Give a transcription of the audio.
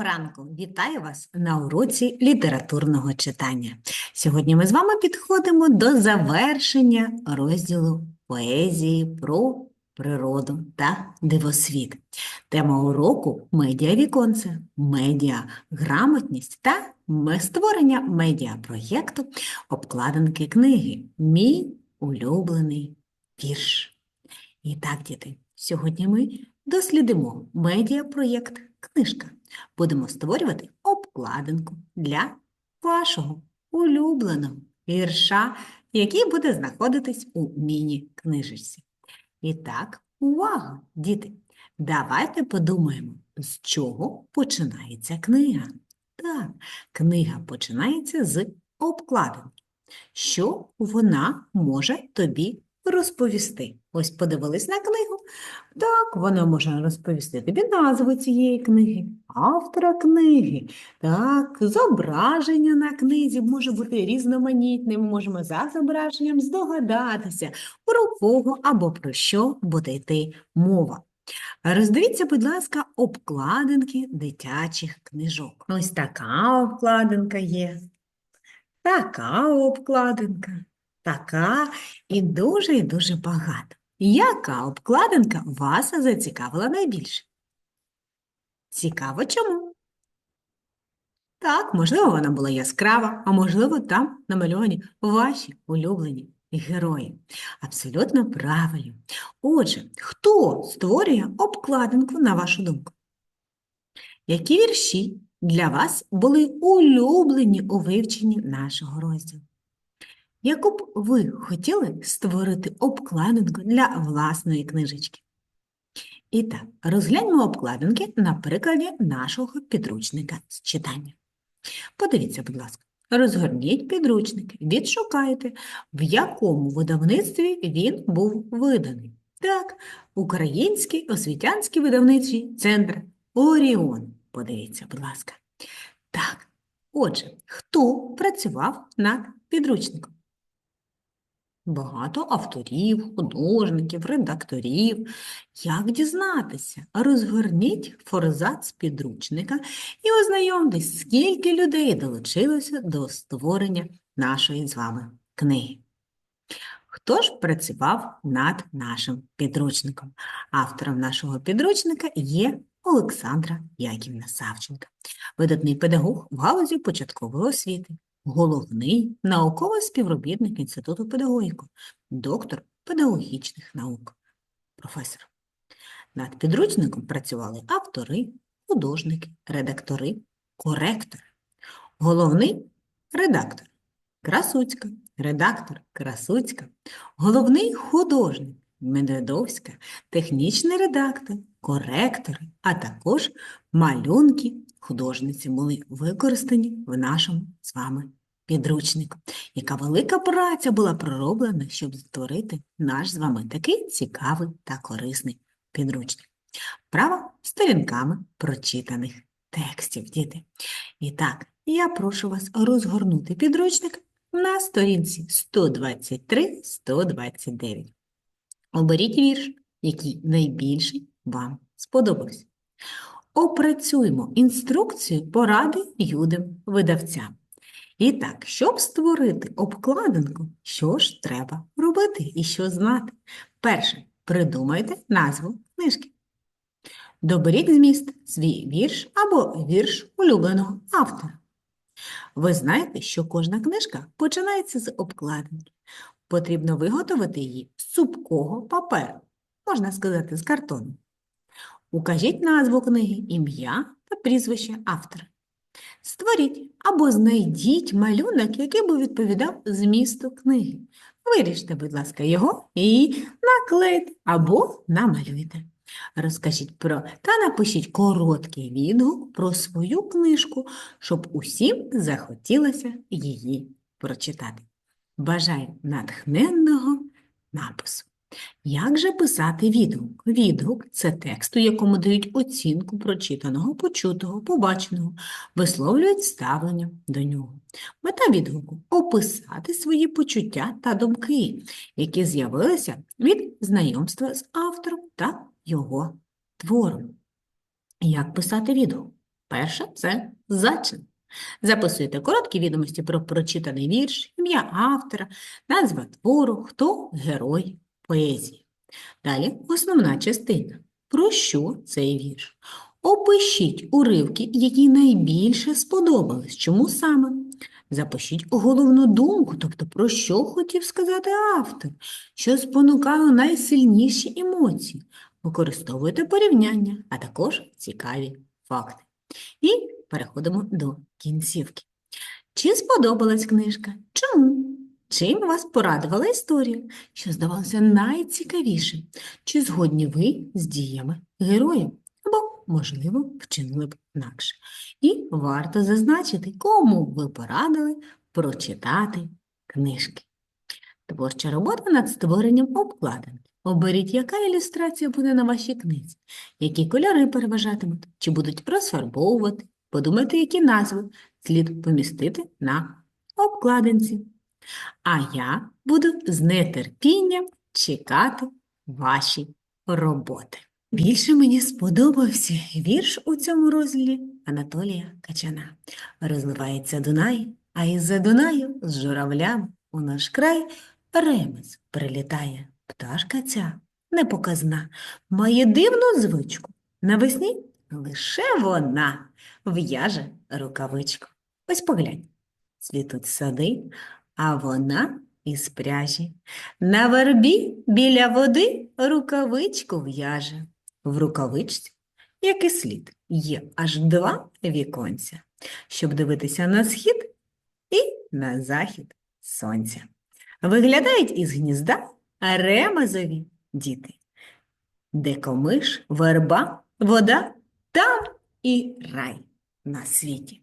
Доброго ранку! Вітаю вас на уроці літературного читання. Сьогодні ми з вами підходимо до завершення розділу поезії про природу та дивосвіт. Тема уроку медіавіконце, медіа, грамотність та створення медіапроєкту обкладинки книги Мій улюблений вірш. І так, діти, сьогодні ми дослідимо медіапроєкт Книжка. Будемо створювати обкладинку для вашого улюбленого вірша, який буде знаходитись у міні-книжечці. І так, увага, діти! Давайте подумаємо, з чого починається книга. Так, книга починається з обкладинки. Що вона може тобі розповісти? Ось подивились на книгу. Так, вона може розповісти тобі назву цієї книги, автора книги. Так, зображення на книзі може бути різноманітним. Ми можемо за зображенням здогадатися, про кого або про що буде йти мова. Роздивіться, будь ласка, обкладинки дитячих книжок. Ось така обкладинка є, така обкладинка, така і дуже і дуже багато. Яка обкладинка вас зацікавила найбільше? Цікаво чому? Так, можливо, вона була яскрава, а можливо, там намальовані ваші улюблені герої. Абсолютно правильно. Отже, хто створює обкладинку, на вашу думку? Які вірші для вас були улюблені у вивченні нашого розділу? Яку б ви хотіли створити обкладинку для власної книжечки? І так, розгляньмо обкладинки на прикладі нашого підручника з читання. Подивіться, будь ласка, розгорніть підручник, відшукайте, в якому видавництві він був виданий. Так, Український освітянський видавничий центр Оріон. Подивіться, будь ласка. Так, отже, хто працював над підручником? Багато авторів, художників, редакторів. Як дізнатися? Розгорніть форзац підручника і ознайомтесь, скільки людей долучилося до створення нашої з вами книги. Хто ж працював над нашим підручником? Автором нашого підручника є Олександра Яківна Савченка, видатний педагог в галузі початкової освіти, головний науковий співробітник Інституту педагогіки, доктор педагогічних наук, професор. Над підручником працювали автори, художники, редактори, коректори. Головний редактор Красуцька, редактор Красуцька, головний художник Медведовська, технічний редактор, коректори, а також малюнки художниці були використані в нашому з вами підручнику. Яка велика праця була пророблена, щоб створити наш з вами такий цікавий та корисний підручник. Права сторінками прочитаних текстів, діти. І так, я прошу вас розгорнути підручник на сторінці 123-129. Оберіть вірш, який найбільше вам сподобався. Опрацюємо інструкцію поради юдим видавцям. І так, щоб створити обкладинку, що ж треба робити і що знати? Перше, придумайте назву книжки. Доберіть зміст свій вірш або вірш улюбленого автора. Ви знаєте, що кожна книжка починається з обкладинки. Потрібно виготовити її з цупкого паперу, можна сказати, з картону. Укажіть назву книги, ім'я та прізвище автора. Створіть або знайдіть малюнок, який би відповідав змісту книги. Виріжте, будь ласка, його і наклейте або намалюйте. Розкажіть про та напишіть короткий відгук про свою книжку, щоб усім захотілося її прочитати. Бажаю натхненного напису. Як же писати відгук? Відгук – це текст, у якому дають оцінку прочитаного, почутого, побаченого, висловлюють ставлення до нього. Мета відгуку – описати свої почуття та думки, які з'явилися від знайомства з автором та його твором. Як писати відгук? Перше це зачин. Записуйте короткі відомості про прочитаний вірш, ім'я автора, назва твору, хто герой поезії. Далі основна частина. Про що цей вірш? Опишіть уривки, які найбільше сподобались. Чому саме? Запишіть головну думку, тобто про що хотів сказати автор, що спонукало найсильніші емоції. Використовуйте порівняння, а також цікаві факти. І переходимо до кінцівки. Чи сподобалась книжка? Чому? Чим вас порадувала історія, що здавалося найцікавішим? Чи згодні ви з діями героїв? Або, можливо, вчинили б інакше. І варто зазначити, кому ви порадили прочитати книжки. Творча робота над створенням обкладинки. Оберіть, яка ілюстрація буде на вашій книзі, які кольори переважатимуть, чи будуть розфарбовувати, подумайте, які назви слід помістити на обкладинці. А я буду з нетерпінням чекати ваші роботи. Більше мені сподобався вірш у цьому розділі Анатолія Качана. Розливається Дунай, а із-за Дунаю з журавлями у наш край ремес прилітає. Пташка ця непоказна, має дивну звичку. Навесні лише вона в'яже рукавичку. Ось поглянь, цвітуть сади, а вона із пряжі. На вербі біля води рукавичку в'яже. В рукавичці, як і слід, є аж два віконця, щоб дивитися на схід і на захід сонця. Виглядають із гнізда ремезові діти. Де комиш, верба, вода, там і рай на світі.